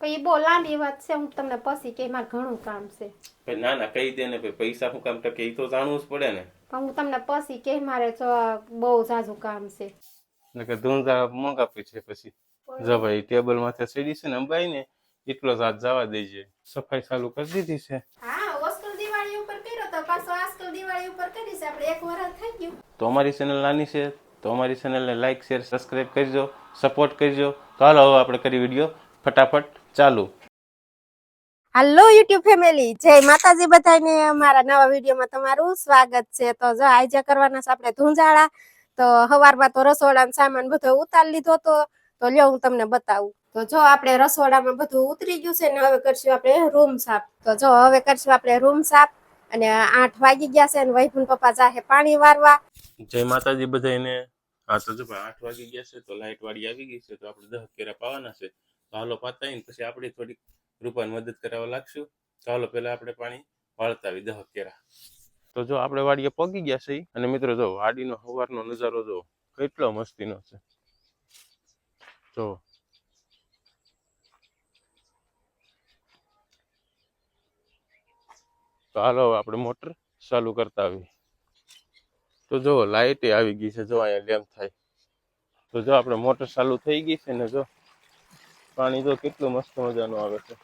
પણ એ બહુ લાંબી વાત છે હું તમને પછી કે મારે ઘણું કામ છે. ભાઈ ના ના કહી દે ને ભાઈ પૈસા શું કામ? ટકે એ તો જાણવું જ પડે ને. પણ હું તમને પછી કે મારે જો બહુ ઝાઝું કામ છે. એટલે કે ધૂંધા મોંઘા છે પછી. જો ભાઈ ટેબલ માથે સીડી છે ને અંબાઈ ને એટલો જાત જવા દેજે. સફાઈ ચાલુ કરી દીધી છે. હા ઓસ્કલ દિવાળી ઉપર કર્યો તો પાછો આજકાલ દિવાળી ઉપર કરીશ આપણે એક વરસ થઈ ગયું. તો અમારી ચેનલ નાની છે તો અમારી ચેનલને લાઈક શેર સબસ્ક્રાઈબ કરજો સપોર્ટ કરજો. ચાલો હાલો હવે આપણે કરી વીડિયો ફટાફટ. ચાલુ. હાલો યુટ્યુબ ફેમિલી જય માતાજી બધાને. અમારા નવા વિડીયોમાં તમારું સ્વાગત છે. તો જો આજે કરવાના છે આપણે ધુંજાળા તો સવારમાં તો રસોડાનો સામાન બધો ઉતારી લીધો તો તો લ્યો હું તમને બતાવું. તો જો આપણે રસોડામાં બધું ઉતરી ગયું છે ને હવે કરશું આપણે રૂમ સાફ. તો જો હવે કરશું આપણે રૂમ સાફ. અને આઠ વાગી ગયા છે અને વૈભુન પપ્પા જાહે પાણી વારવા. જય માતાજી બધાને હા તો જો આઠ વાગી ગયા છે તો લાઈટ વાળી આવી ગઈ છે તો આપણે દહ કેરા પાવાના છે. તો હાલો પાતાઈને પછી આપણે થોડીક રૂપાની મદદ કરાવવા લાગશું. તો હાલો આપણે પાણી વાળતા આવી દહ કેરા. તો જો આપણે વાડીએ પગી ગયા છે અને મિત્રો જો વાડીનો સવારનો નજારો જો કેટલો મસ્તીનો છે. જો. તો હાલો આપણે મોટર ચાલુ કરતા આવી તો જો લાઇટ આવી ગઈ છે, જો અહીંયા ડેમ થાય. તો જો આપણે મોટર ચાલુ થઈ ગઈ છે ને જો. પાણી તો કેટલું મસ્ત મજાનું આવે છે.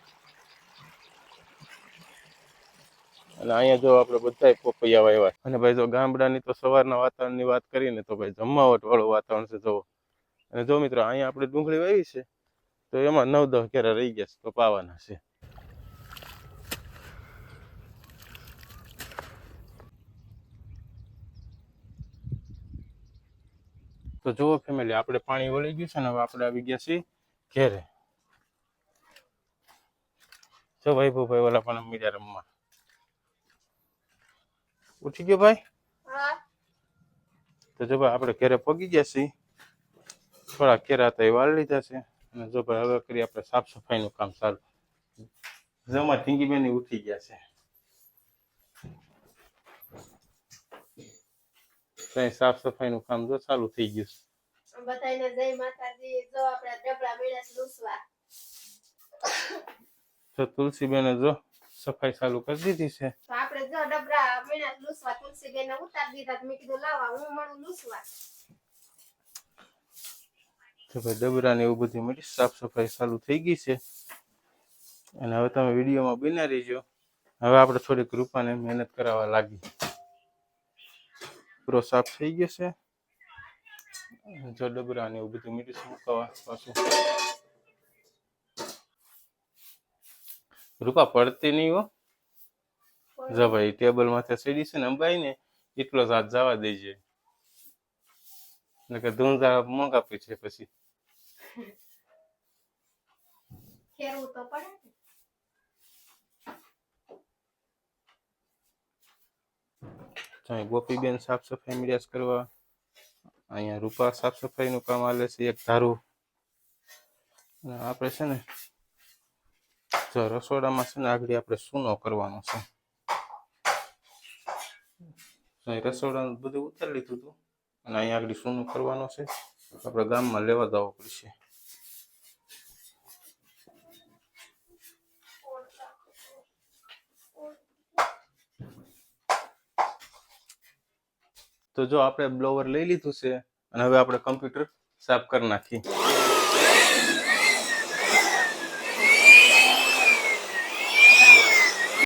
અને અહીંયા જો આપણે બધાય પોપૈયા વાવ્યા અને ભાઈ જો ગામડાની તો સવારના વાતાવરણની વાત કરીએ ને તો ભાઈ જમાવટ વાળું વાતાવરણ છે જો અને જો મિત્રો, અહીંયા આપણે ડુંગળી વાવી છે, તો એમાં નવ દસ કેરા રહી ગયા છે, તો પાવાના છે. તો જુઓ ફેમિલી આપણે પાણી વળી ગયું છે ને હવે આપણે આવી ગયા છીએ ઘેરે. જો ભાઈ ભાઈ ઓલા પણ મીડિયા રમવા. ઉઠી ગયો ભાઈ? તો જો ભાઈ આપણે ઘેરે પગી ગયા છીએ. થોડા કેરા હતા એ વાળી લીધા છે. અને જો ભાઈ હવે કરી આપણે સાફ સફાઈનું કામ ચાલુ. જમા ઢીંગી બેન ઉઠી ગયા છે. કઈ સાફ સફાઈનું કામ જો ચાલુ થઈ ગયું છે. બધાને જય માતાજી. જો આપણે ડબલા મેળા લૂસવા તો તુલસીબેને જો સફાઈ ચાલુ કરી દીધી છે. તો આપણે જો ડબરા મેળા લૂસવા તુલસીબેન ઉતાર દીધા મેં કીધું લાવા હું મળું લૂસવા. તો ભાઈ ડબરા ને એવું બધું મળી સાફ સફાઈ ચાલુ થઈ ગઈ છે. અને હવે તમે વિડીયોમાં બના રહીજો. હવે આપણે થોડીક રૂપાને મહેનત કરાવવા લાગી. પૂરો સાફ થઈ ગયો છે. જો ડબરા ને એવું બધું મીઠું મુકાવા પાછું. રૂપા પડતી નહીં હો. જો ભાઈ ટેબલ માથે સીડી છે ને અંબાઈ ને એટલો જ હાથ જવા દેજે. એટલે કે ધૂંધા કાપી છે પછી. ખેરવું તો પડે ને. તો ગોપીબેન સાફ સફાઈ મિરાજ કરવા અહીંયા રૂપા સાફ સફાઈનું કામ આલે છે એક ધારું. આપણે છે ને જો રસોડામાં છે ને આગળ આપણે સૂનો કરવાનો છે. રસોડાનું બધું ઉતારી લીધું હતું અને અહીંયા આગળ સૂનો કરવાનો છે. આપણે ગામમાં લેવા જવો પડશે. તો જો આપણે બ્લોવર લઈ લીધું છે અને હવે આપણે કમ્પ્યુટર સાફ કરી નાખી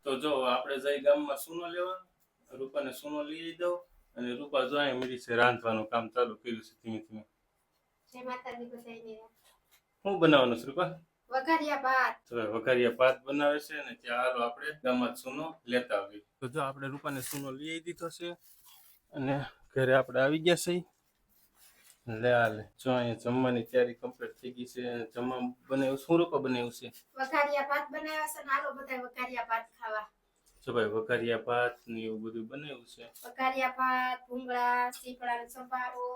તો જો આપણે જઈ ગામમાં સૂનો લેવા રૂપાને સૂનો લઈ દઉં અને રૂપા જો અહીં મળી છે રાંધવાનું કામ ચાલુ કર્યું છે ધીમે ધીમે. શું બનાવવાનું છે રૂપા? વઘારિયા ભાત. વઘારિયા ભાત બનાવે છે અને ત્યાં આપણે ગામમાં સૂનો લેતા આવીએ. તો જો આપણે રૂપાને સૂનો લઈ દીધો છે અને ઘરે આપણે આવી ગયા છે લે લે જો અહીંયા જમવાની તૈયારી કમ્પ્લીટ થઈ ગઈ છે જમવા બનાવ્યું શું રોકો બનાવ્યું છે? વઘારિયા ભાત બનાવ્યા છે હાલો બધા વઘારિયા ભાત ખાવા. જો ભાઈ વઘારિયા ભાત ને એવું બધું બનાવ્યું છે? વઘારિયા ભાત ભૂંગળા સીપડા સંભારો.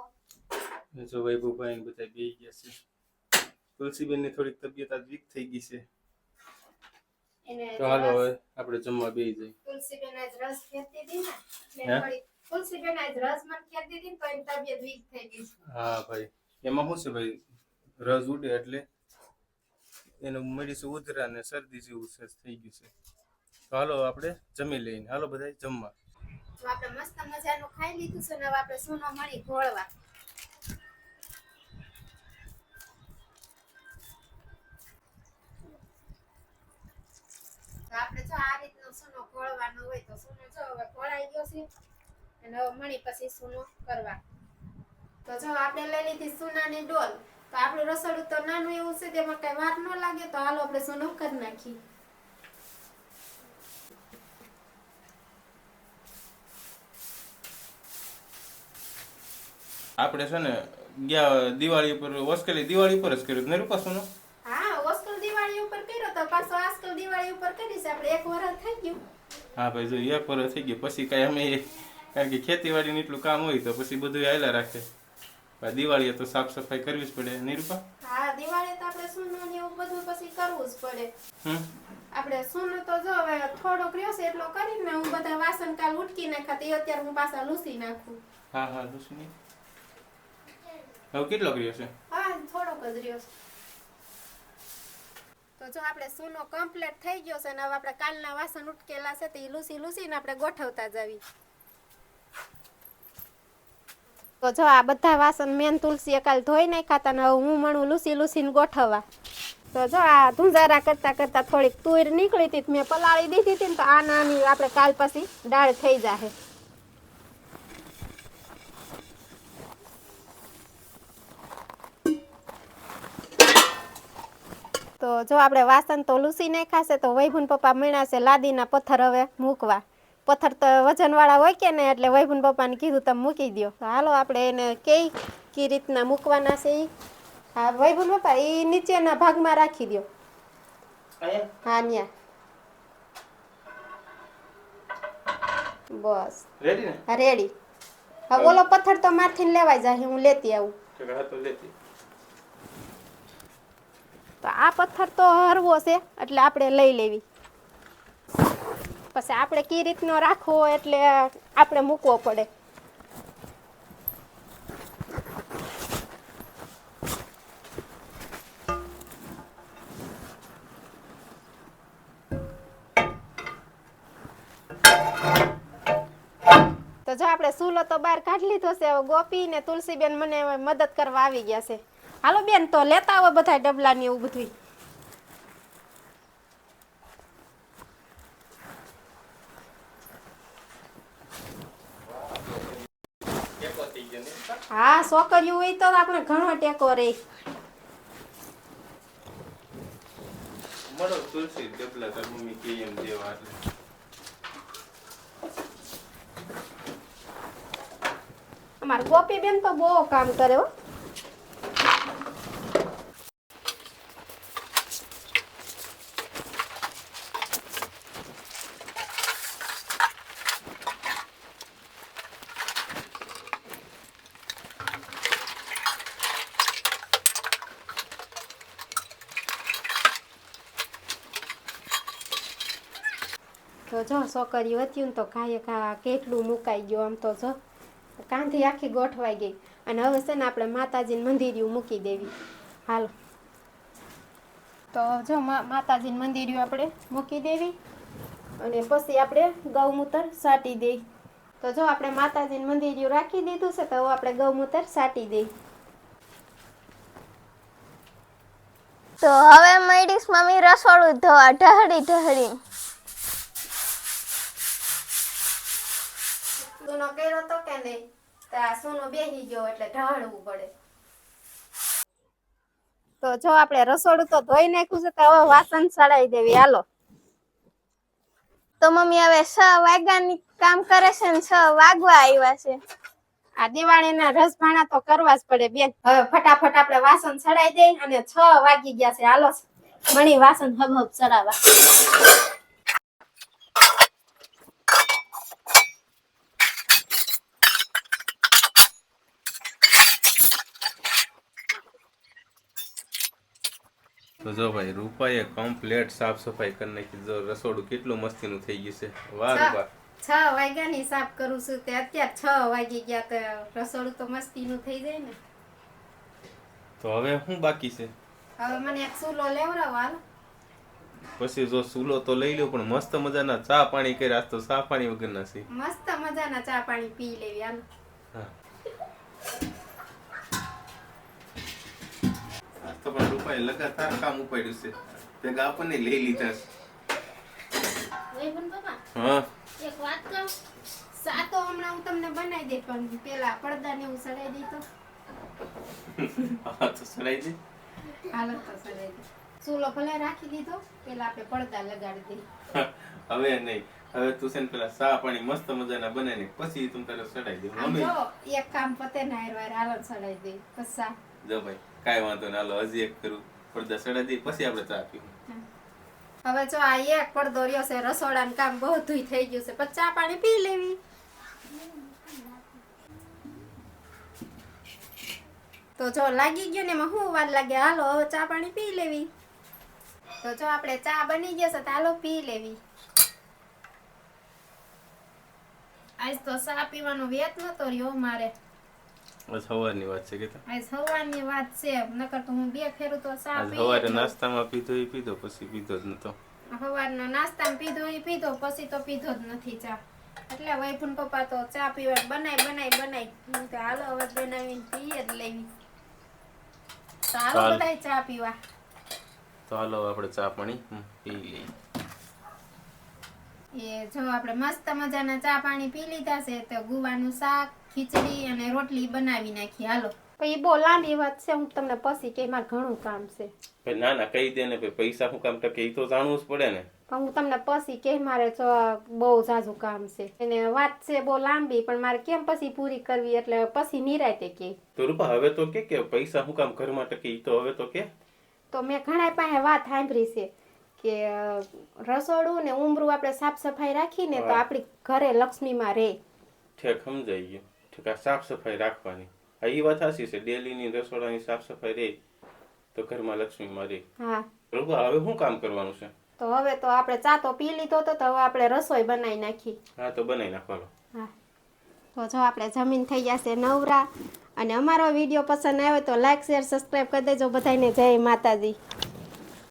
જો ભાઈ ભૂપાઈ બધા બેસી ગયા છે. તુલસીબેનની થોડીક તબિયત આજ વીક થઈ ગઈ છે. તો હાલો હવે આપણે જમવા બેસી જઈએ. તુલસીબેન આજ રસ ખેતી હતી ને? તુલસીબેન આજ રસ મને ખેતી દીધી તો એની તબિયત વીક થઈ ગઈ હા ભાઈ એમાં શું છે ભાઈ રસ ઉડે એટલે એનું મેડિસિન ઉધરા ને શરદી જેવું છે થઈ ગયું છે. તો હાલો આપણે જમી લઈને હાલો બધા જમવા. તો આપણે મસ્ત મજાનું ખાઈ લીધું છે ને હવે આપણે સોનો મળી ઘોળવા. આપણે જો આ રીતનો સોનો ઘોળવાનો હોય તો સોનો જો હવે ઘોળાઈ ગયો છે. અને હવે મળી પછી સૂનો કરવા. તો જો આપણે લઈ લીધી સૂનાની ડોલ તો આપણું રસોડું તો નાનું એવું છે તેમાં કઈ વાર ન લાગે તો હાલો આપણે સૂનો કરી નાખીએ. આપણે છે ને ગયા દિવાળી ઉપર ઓસ્કેલી દિવાળી ઉપર જ કર્યું ને? રૂપાસુનો હા ઓસ્કલ દિવાળી ઉપર કર્યો તો પાછો આજકાલ દિવાળી ઉપર કરીશ આપણે એક વર્ષ થઈ ગયું. હા ભાઈ જો એક વર્ષ થઈ ગયું પછી કાંઈ અમે કારણ કે ખેતીવાડીનું એટલું કામ હોય તો પછી બધું આયલા રાખે. દિવાળીએ તો સાફ સફાઈ કરવી જ પડે નિરૂપા હા દિવાળીએ તો આપણે સોનું ને એવું બધું પછી કરવું જ પડે. હમ? આપણે સોનું તો જો હવે થોડોક રહ્યો છે એટલો કરીને હું બધા વાસણ કાલ ઉટકી નાખા તે અત્યારે હું પાછા લૂસી નાખું. હા હા દુશ્મની હવે કેટલો કર્યો છે? હા થોડોક જ રહ્યો છે. તો જો આપણે સોનો કમ્પ્લીટ થઈ ગયો છે ને હવે આપણે કાલના વાસણ ઉટકેલા છે તે લૂસી લૂસીને આપણે ગોઠવતા જાવી. તો જો આ બધા વાસણ મેન તુલસી એકાલ ધોઈ નાખ્યા હતા ને હું મણું લૂસી લૂસીને ગોઠવવા. તો જો આ ધુંજારા કરતા કરતા થોડીક તુર નીકળી હતી મેં પલાળી દીધી હતી ને તો આ નાની આપણે કાલ પછી દાળ થઈ જાહે. તો જો આપણે વાસણ તો લૂસી નાખાશે તો વૈભુન પપ્પા મીણાશે લાદીના પથ્થર હવે મૂકવા. પથ્થર તો વજનવાળા હોય કે ને એટલે વૈભુન પપ્પાને કીધું તમે મૂકી દો હાલો આપણે એને કઈ કઈ રીતના મૂકવાના છે એ હા વૈભુન પપ્પા એ નીચેના ભાગમાં રાખી દો હા ન્યા. બસ. રેડી ને? હા રેડી હવે ઓલો પથ્થર તો મારથી લેવાય જાય હું લેતી આવું. તો આ પથ્થર તો હરવો છે એટલે આપણે લઈ લેવી. પછી આપણે કઈ રીતનો રાખવો એટલે આપણે મૂકવો પડે. તો જો આપણે સૂલો તો બહાર કાઢી લીધો છે, હવે ગોપી ને તુલસીબેન મને મદદ કરવા આવી ગયા છે. હાલો બેન, તો લેતા આવો બધા ડબલા ને એવું બધું ટેકો થઈ ગયો ને હા છોકરીઓ હોય તો આપણે ઘણો ટેકો રે. મળો તુલસી ડબલા તાર મમ્મી કે એમ જેવા એટલે. અમાર ગોપી બેન તો બહુ કામ કરે હો તો જો છોકરીઓ હતી ને તો કાંઈ કા કેટલું મુકાઈ ગયું આમ તો જો. કાંથી આખી ગોઠવાઈ ગઈ. અને હવે છે ને આપણે માતાજીનું મંદિરિયું મૂકી દેવી. હાલો. તો જો માતાજીને મંદિરિયું આપણે મૂકી દેવી. અને પછી આપણે ગૌમૂત્ર સાટી દઈ. તો જો આપણે માતાજીનું મંદિરિયું રાખી દીધું છે, તો આપણે ગૌમૂત્ર સાટી દઈ. તો હવે મઈડીશ મમ્મી રસોડું ધોવા ઢહડી ઢહડી સૂનો કર્યો તો કે નહીં? તો આ સૂનો બેસી ગયો એટલે ઢાળવું પડે. તો જો આપણે રસોડું તો ધોઈ નાખ્યું છે તો હવે વાસણ સડાઈ દેવી. હાલો. તો મમ્મી હવે છ વાગ્યાની કામ કરે છે ને છ વાગવા આવ્યા છે. આ દિવાળીના રસભાણા તો કરવા જ પડે બેન. હવે ફટાફટ આપણે વાસણ સડાઈ દઈ અને છ વાગી ગયા છે. હાલો. મણી વાસણ હબ હબ સડાવવા તો જો ભાઈ રૂપાએ કમ્પ્લેટ સાફ સફાઈ કરી નાખી. જો રસોડું કેટલું મસ્તીનું થઈ ગયું છે. વાહ રૂપા. છ વાગ્યાની સાફ કરું છું. તે અત્યારે છ વાગી ગયા તો રસોડું તો મસ્તીનું થઈ જાય ને. તો હવે શું બાકી છે? હવે મને એક સુલો લેવડાવો હાલ. પછી જો સુલો તો લઈ લ્યો પણ મસ્ત મજાના ચા પાણી કર્યા આજ તો ચા પાણી વગરના છે. મસ્ત મજાના ચા પાણી પી લેવી હાલ. હા. તો લગાતાર કામ ઉપાડ્યું છે. ભેગા આપણને લઈ લીધા છે. હા. એક વાત કહું સાતો હમણાં હું તમને બનાવી દે પણ પેલા પડદા ને હું સડાઈ દઈ તો. હા તો સડાઈ દે. હાલો તો સડાઈ દે. ચૂલો ભલે રાખી દીધો પેલા આપણે પડદા લગાડી દઈ હવે નહીં. હવે તું છે ને પેલા સા પાણી મસ્ત મજાના બનાવીને પછી તું તારે સડાઈ દે. એક કામ પતે ના હાલો સડાઈ દે. પછી જો ભાઈ. કાંઈ વાંધો ના લો હજી એક કરું પડદા સડાઈ દે પછી આપણે ચા પીવું હવે જો આ એક પડદો રહ્યો છે, રસોડાનું કામ બધું થઈ ગયું છે પછી ચા પાણી પી લેવી. તો જો લાગી ગયું ને શું વાર લાગે? હાલો, હવે ચા પાણી પી લેવી. તો જો આપણે ચા બની ગયો છે, તો હાલો પી લેવી. આજ તો ચા પીવાનો વેત નતો રહ્યો મારે. સવારની વાત છે કે તો આજ સવારની વાત છે. નકર તો હું બે ફેરું તો ચા પી સવારે નાસ્તામાં પીધો એ પીધો પછી પીધો જ નતો. સવારનો નાસ્તામાં પીધો ઈ પીધો પછી તો પીધો જ નથી ચા. એટલે વૈભુન પપ્પા તો ચા પીવા બનાય બનાય બનાય. હું તો હાલો હવે બનાવીને પીએ જ લેવી તો બધાય ચા પીવા. તો હાલો આપણે ચા પાણી પી લઈએ. એ જો આપણે મસ્ત મજાના ચા પાણી પી લીધા છે તો ગુવાનું શાક ખીચડી અને રોટલી બનાવી નાખી. હાલો. એ બહુ લાંબી વાત છે હું તમને પછી કે મારે ઘણું કામ છે. ભાઈ ના ના કહી દે ને ભાઈ પૈસા શું કામ કે તો જાણવું જ પડે ને. પણ હું તમને પછી કે મારે તો બહુ ઝાઝું કામ છે. અને વાત છે બહુ લાંબી પણ મારે કેમ પછી પૂરી કરવી એટલે પછી નિરાતે કે. તો રૂપા હવે તો કે કે પૈસા શું કામ ઘરમાં ટકે ઈ તો હવે તો કે. તો મેં ઘણા પાસે વાત સાંભળી છે કે રસોડું ને ઉમરું આપણે સાફ સફાઈ રાખીને તો હા. આપણી ઘરે લક્ષ્મીમાં રહે. ઠેક સમજાઈ ગયું. ઠેક સાફ સફાઈ રાખવાની. હા એ વાત હાસી છે ડેલીની રસોડાની સાફ સફાઈ રહે તો ઘરમાં લક્ષ્મીમાં રહે હા. પ્રભુ હવે શું કામ કરવાનું છે? તો હવે તો આપણે ચા તો પી લીધો તો હવે આપણે રસોઈ બનાવી નાખી. હા તો બનાવી નાખવાનો. હા. તો જો આપણે જમીન થઈ જશે નવરા અને અમારો વીડિયો પસંદ આવ્યો તો લાઈક શેર સબસ્ક્રાઈબ કરી દેજો બધાને જય માતાજી.